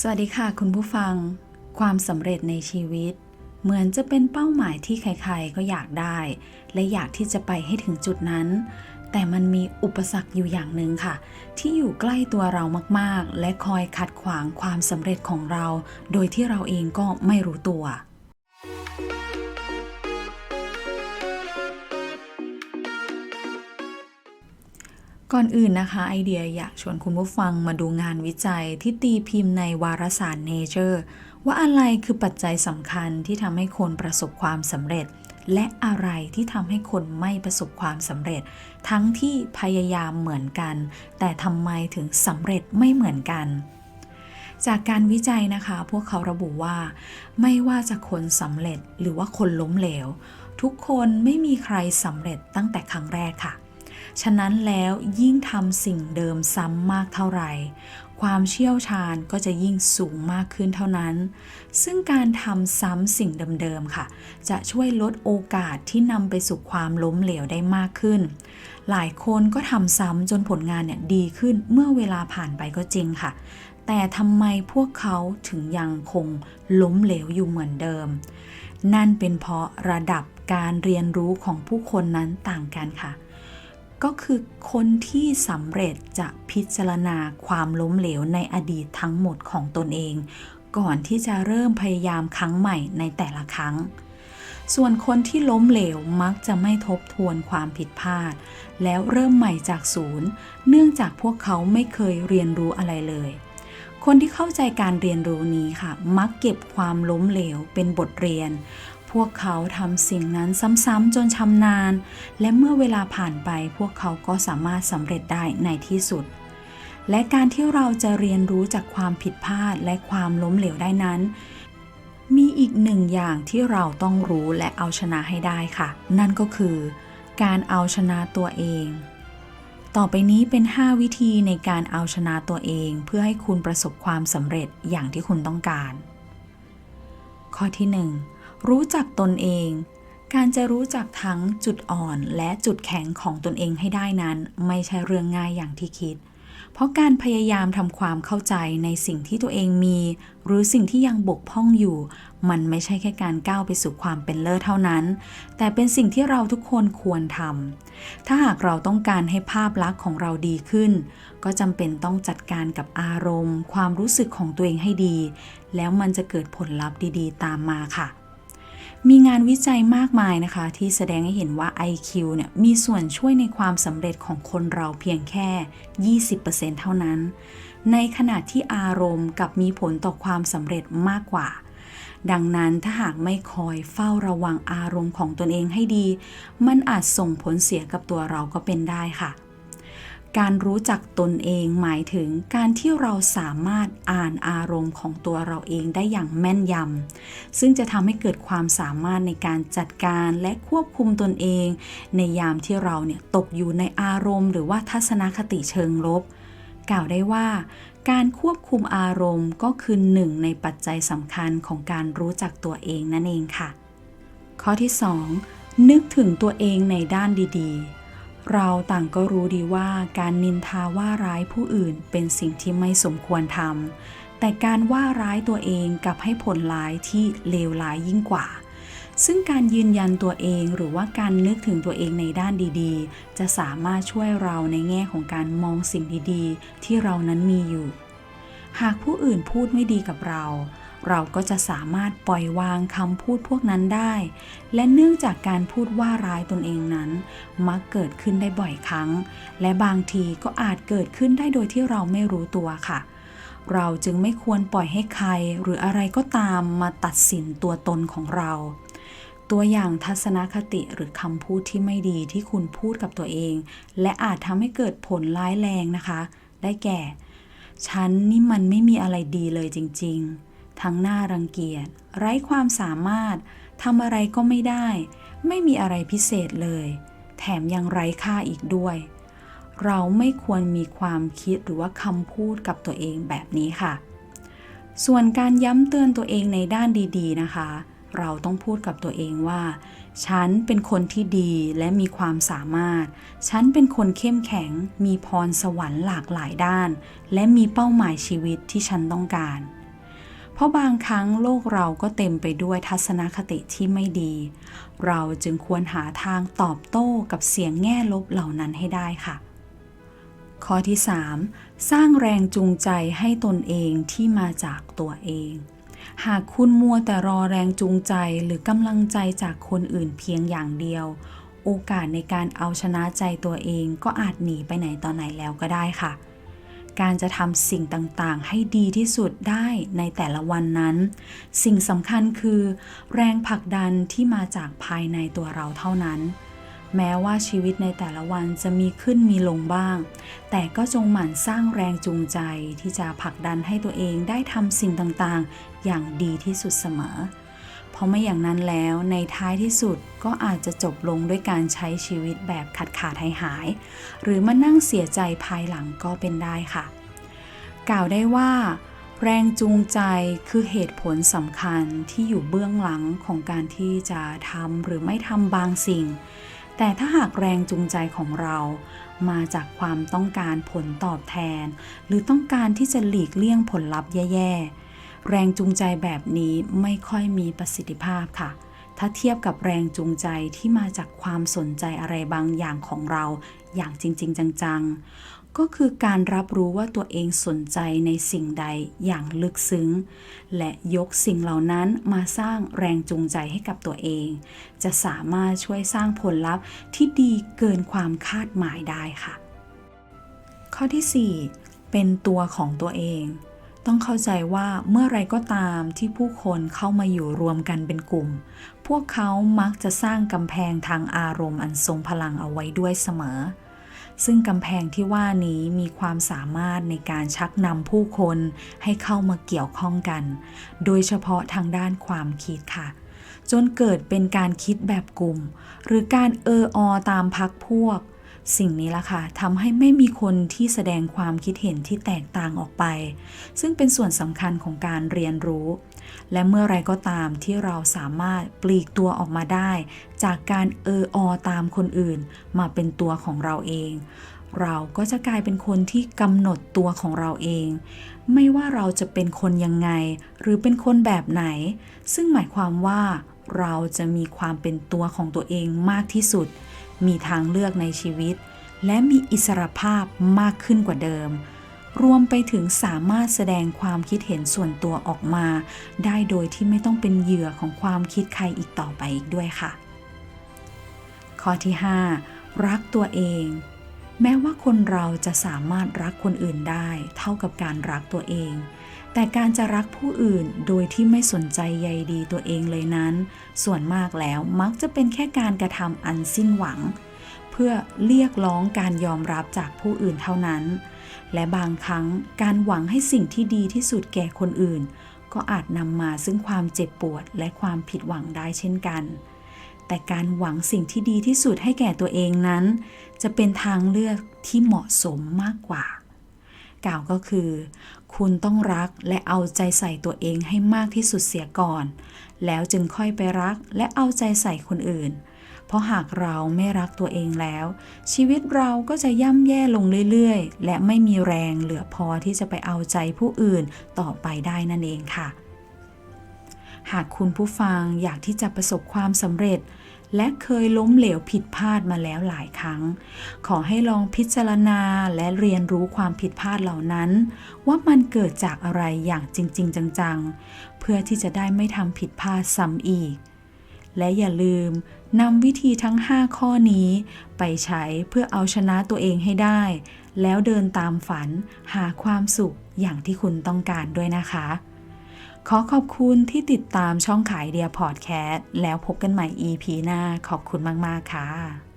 สวัสดีค่ะคุณผู้ฟัง ความสำเร็จในชีวิต เหมือนจะเป็นเป้าหมายที่ใครๆก็อยากได้ และอยากที่จะไปให้ถึงจุดนั้น แต่มันมีอุปสรรคอยู่อย่างหนึ่งค่ะ ที่อยู่ใกล้ตัวเรามากๆ และคอยขัดขวางความสำเร็จของเรา โดยที่เราเองก็ไม่รู้ตัว ก่อนอื่นนะคะไอเดียอยากชวนคุณผู้ฟังมาดูงานวิจัยที่ตีพิมพ์ในวารสาร Nature ว่าอะไรคือปัจจัยสำคัญที่ทำให้คนประสบความสำเร็จ และอะไรที่ทำให้คนไม่ประสบความสำเร็จ ทั้งที่พยายามเหมือนกัน แต่ทำไมถึงสำเร็จไม่เหมือนกัน จากการวิจัยนะคะ พวกเขาระบุว่า ไม่ว่าจะคนสำเร็จหรือว่าคนล้มเหลว ทุกคนไม่มีใครสำเร็จตั้งแต่ครั้งแรกค่ะ ฉะนั้นแล้วยิ่งทำสิ่งเดิมซ้ำมากเท่าไหร่ ความเชี่ยวชาญก็จะยิ่งสูงมากขึ้นเท่านั้น ซึ่งการทำซ้ำสิ่งเดิมๆค่ะ จะช่วยลดโอกาสที่นำไปสู่ความล้มเหลวได้มากขึ้น หลายคนก็ทำซ้ำจนผลงานเนี่ยดีขึ้นเมื่อเวลาผ่านไปก็จริงค่ะ แต่ทำไมพวกเขาถึงยังคงล้มเหลวอยู่เหมือนเดิม นั่นเป็นเพราะระดับการเรียนรู้ของผู้คนนั้นต่างกันค่ะ ก็คือคนที่สำเร็จจะพิจารณาความล้มเหลวในอดีตทั้งหมดของตนเอง ก่อนที่จะเริ่มพยายามครั้งใหม่ในแต่ละครั้ง ส่วนคนที่ล้มเหลวมักจะไม่ทบทวนความผิดพลาด แล้วเริ่มใหม่จากศูนย์ เนื่องจากพวกเขาไม่เคยเรียนรู้อะไรเลย คนที่เข้าใจการเรียนรู้นี้ค่ะ มักเก็บความล้มเหลวเป็นบทเรียน พวกเขาทำสิ่งนั้นซ้ำๆจนชำนาญ และเมื่อเวลาผ่านไปพวกเขาก็สามารถสำเร็จได้ในที่สุด และการที่เราจะเรียนรู้จากความผิดพลาดและความล้มเหลวได้นั้น มีอีกหนึ่งอย่างที่เราต้องรู้และเอาชนะให้ได้ค่ะ นั่นก็คือ การเอาชนะตัวเอง ต่อไปนี้เป็น 5 วิธีในการเอาชนะตัวเอง เพื่อให้คุณประสบความสำเร็จอย่างที่คุณต้องการ ข้อที่ 1 รู้จักตนเอง การจะรู้จักทั้งจุดอ่อนและจุดแข็งของตนเองให้ได้นั้น ไม่ใช่เรื่องง่ายอย่างที่คิด เพราะการพยายามทำความเข้าใจในสิ่งที่ตัวเองมี หรือสิ่งที่ยังบกพร่องอยู่ มันไม่ใช่แค่การก้าวไปสู่ความเป็นเลิศเท่านั้น แต่เป็นสิ่งที่เราทุกคนควรทำถ้าหากเราต้องการให้ภาพลักษณ์ของเราดีขึ้น ก็จำเป็นต้องจัดการกับอารมณ์ ความรู้สึกของตัวเองให้ดี แล้วมันจะเกิดผลลัพธ์ดี ๆ ตามมาค่ะ มีงานวิจัยมากมายนะคะ ที่แสดงให้เห็นว่า IQ เนี่ยมีส่วนช่วยในความสำเร็จของคนเราเพียงแค่ 20%เท่านั้น ในขณะที่อารมณ์กับมีผลต่อความสำเร็จมากกว่า ดังนั้นถ้าหากไม่คอยเฝ้าระวังอารมณ์ของตนเองให้ดี มันอาจส่งผลเสียกับตัวเราก็เป็นได้ค่ะ การรู้จักตนเองหมายถึงการที่เราสามารถอ่านอารมณ์ของตัวเราเองได้อย่างแม่นยำ ซึ่งจะทำให้เกิดความสามารถในการจัดการและควบคุมตนเอง ในยามที่เราเนี่ยตกอยู่ในอารมณ์ หรือว่าทัศนคติเชิงลบ กล่าวได้ว่า การควบคุมอารมณ์ก็คือหนึ่งในปัจจัยสำคัญของการรู้จักตัวเองนั่นเองค่ะ ข้อที่ 2 นึกถึงตัวเองในด้านดีๆ เราต่างก็รู้ดีว่าการนินทาว่าร้ายผู้อื่นเป็นสิ่งที่ไม่สมควรทำแต่การว่าร้ายตัวเองกลับให้ผลร้ายที่เลวร้ายยิ่งกว่า ซึ่งการยืนยันตัวเองหรือว่าการนึกถึงตัวเองในด้านดีๆ จะสามารถช่วยเราในแง่ของการมองสิ่งดีๆ ที่เรานั้นมีอยู่ หากผู้อื่นพูดไม่ดีกับเรา เราก็จะสามารถปล่อยวางคำพูดพวกนั้นได้ และเนื่องจากการพูดว่าร้ายตนเองนั้น มักเกิดขึ้นได้บ่อยครั้ง และบางทีก็อาจเกิดขึ้นได้โดยที่เราไม่รู้ตัวค่ะ เราจึงไม่ควรปล่อยให้ใครหรืออะไรก็ตามมาตัดสินตัวตนของเรา ตัวอย่างทัศนคติหรือคำพูดที่ไม่ดีที่คุณพูดกับตัวเอง และอาจทำให้เกิดผลร้ายแรงนะคะ ได้แก่ ฉันนี่มันไม่มีอะไรดีเลยจริง ๆ ทั้งหน้ารังเกียจ ไร้ความสามารถทำอะไรก็ไม่ได้ ไม่มีอะไรพิเศษเลย แถมยังไร้ค่าอีกด้วย เราไม่ควรมีความคิดหรือว่าคำพูดกับตัวเองแบบนี้ค่ะ ส่วนการย้ำเตือนตัวเองในด้านดีๆนะคะ เราต้องพูดกับตัวเองว่า ฉันเป็นคนที่ดีและมีความสามารถ ฉันเป็นคนเข้มแข็ง มีพรสวรรค์หลากหลายด้าน และมีเป้าหมายชีวิตที่ฉันต้องการ ราะบางครั้งโลกเราก็เต็มไปด้วยทัศนคติที่ไม่ดี เราจึงควรหาทางตอบโต้กับเสียงแง่ลบเหล่านั้นให้ได้ค่ะ ข้อที่ 3. สร้างแรงจูงใจให้ตนเองที่มาจากตัวเอง หากคุณมัวแต่รอแรงจูงใจหรือกำลังใจจากคนอื่นเพียงอย่างเดียว โอกาสในการเอาชนะใจตัวเองก็อาจหนีไปไหนต่อไหนแล้วก็ได้ค่ะ การจะทำสิ่งต่างๆ ให้ดีที่สุดได้ในแต่ละวันนั้น สิ่งสำคัญคือ แรงผลักดันที่มาจากภายในตัวเราเท่านั้น แม้ว่าชีวิตในแต่ละวันจะมีขึ้นมีลงบ้าง แต่ก็จงหมั่นสร้างแรงจูงใจที่จะผลักดันให้ตัวเองได้ทำสิ่งต่างๆ อย่างดีที่สุดเสมอ เพราะไม่อย่างนั้นแล้วในท้ายที่สุดก็อาจจะจบลงด้วยการใช้ชีวิตแบบขาดขาดหายหาย หรือมานั่งเสียใจภายหลังก็เป็นได้ค่ะ กล่าวได้ว่า แรงจูงใจคือเหตุผลสำคัญที่อยู่เบื้องหลังของการที่จะทำหรือไม่ทำบางสิ่ง แต่ถ้าหากแรงจูงใจของเรามาจากความต้องการผลตอบแทน หรือต้องการที่จะหลีกเลี่ยงผลลัพธ์แย่ๆ แรงจูงใจแบบนี้ไม่ค่อยมีประสิทธิภาพค่ะ ถ้าเทียบกับแรงจูงใจที่มาจากความสนใจอะไรบางอย่างของเราอย่างจริง ๆ จัง ๆ ก็คือการรับรู้ว่าตัวเองสนใจในสิ่งใดอย่างลึกซึ้ง และยกสิ่งเหล่านั้นมาสร้างแรงจูงใจให้กับตัวเอง จะสามารถช่วยสร้างผลลัพธ์ที่ดีเกินความคาดหมายได้ค่ะ ข้อที่ 4 เป็นตัวของตัวเอง ต้องเข้าใจว่าเมื่อไรก็ตามที่ผู้คนเข้ามาอยู่รวมกันเป็นกลุ่ม พวกเขามักจะสร้างกำแพงทางอารมณ์อันทรงพลังเอาไว้ด้วยเสมอ ซึ่งกำแพงที่ว่านี้มีความสามารถในการชักนำผู้คนให้เข้ามาเกี่ยวข้องกัน โดยเฉพาะทางด้านความคิดค่ะ จนเกิดเป็นการคิดแบบกลุ่ม หรือการเอออตามพักพวก สิ่งนี้ล่ะค่ะทำให้ไม่มีคนที่แสดงความคิดเห็นที่แตกต่างออกไป ซึ่งเป็นส่วนสำคัญของการเรียนรู้ และเมื่อไรก็ตามที่เราสามารถปลีกตัวออกมาได้ จากการเอออตามคนอื่น มาเป็นตัวของเราเอง เราก็จะกลายเป็นคนที่กำหนดตัวของเราเอง ไม่ว่าเราจะเป็นคนยังไง หรือเป็นคนแบบไหน ซึ่งหมายความว่าเราจะมีความเป็นตัวของตัวเองมากที่สุด มีทางเลือกในชีวิต และมีอิสรภาพมากขึ้นกว่าเดิม รวมไปถึงสามารถแสดงความคิดเห็นส่วนตัวออกมา ได้โดยที่ไม่ต้องเป็นเหยื่อของความคิดใครอีกต่อไปอีกด้วยค่ะ ข้อที่ 5 รักตัวเองแม้ว่าคนเราจะสามารถรักคนอื่นได้ เท่ากับการรักตัวเอง แต่การจะรักผู้อื่นโดยที่ไม่สนใจใยดีตัวเองเลยนั้น ส่วนมากแล้วมักจะเป็นแค่การกระทำอันสิ้นหวัง เพื่อเรียกร้องการยอมรับจากผู้อื่นเท่านั้น และบางครั้งการหวังให้สิ่งที่ดีที่สุดแก่คนอื่น ก็อาจนำมาซึ่งความเจ็บปวดและความผิดหวังได้เช่นกัน แต่การหวังสิ่งที่ดีที่สุดให้แก่ตัวเองนั้น จะเป็นทางเลือกที่เหมาะสมมากกว่ากล่าวก็คือ คุณต้องรักและเอาใจใส่ตัวเองให้มากที่สุดเสียก่อน แล้วจึงค่อยไปรักและเอาใจใส่คนอื่น เพราะหากเราไม่รักตัวเองแล้ว ชีวิตเราก็จะย่ำแย่ลงเรื่อยๆ และไม่มีแรงเหลือพอที่จะไปเอาใจผู้อื่นต่อไปได้นั่นเองค่ะ หากคุณผู้ฟังอยากที่จะประสบความสำเร็จ และเคยล้มเหลวผิดพลาดมาแล้วหลายครั้ง ขอให้ลองพิจารณาและเรียนรู้ความผิดพลาดเหล่านั้น ว่ามันเกิดจากอะไรอย่างจริง ๆ จังๆ เพื่อที่จะได้ไม่ทำผิดพลาดซ้ำอีก และอย่าลืมนำวิธีทั้ง 5 ข้อนี้ ไปใช้เพื่อเอาชนะตัวเองให้ได้ แล้วเดินตามฝันหาความสุขอย่างที่คุณต้องการด้วยนะคะ ขอขอบคุณที่ติดตามช่องขายเดียพอดแคสต์แล้วพบกันใหม่ EP หน้าขอบคุณมาก ๆ ค่ะ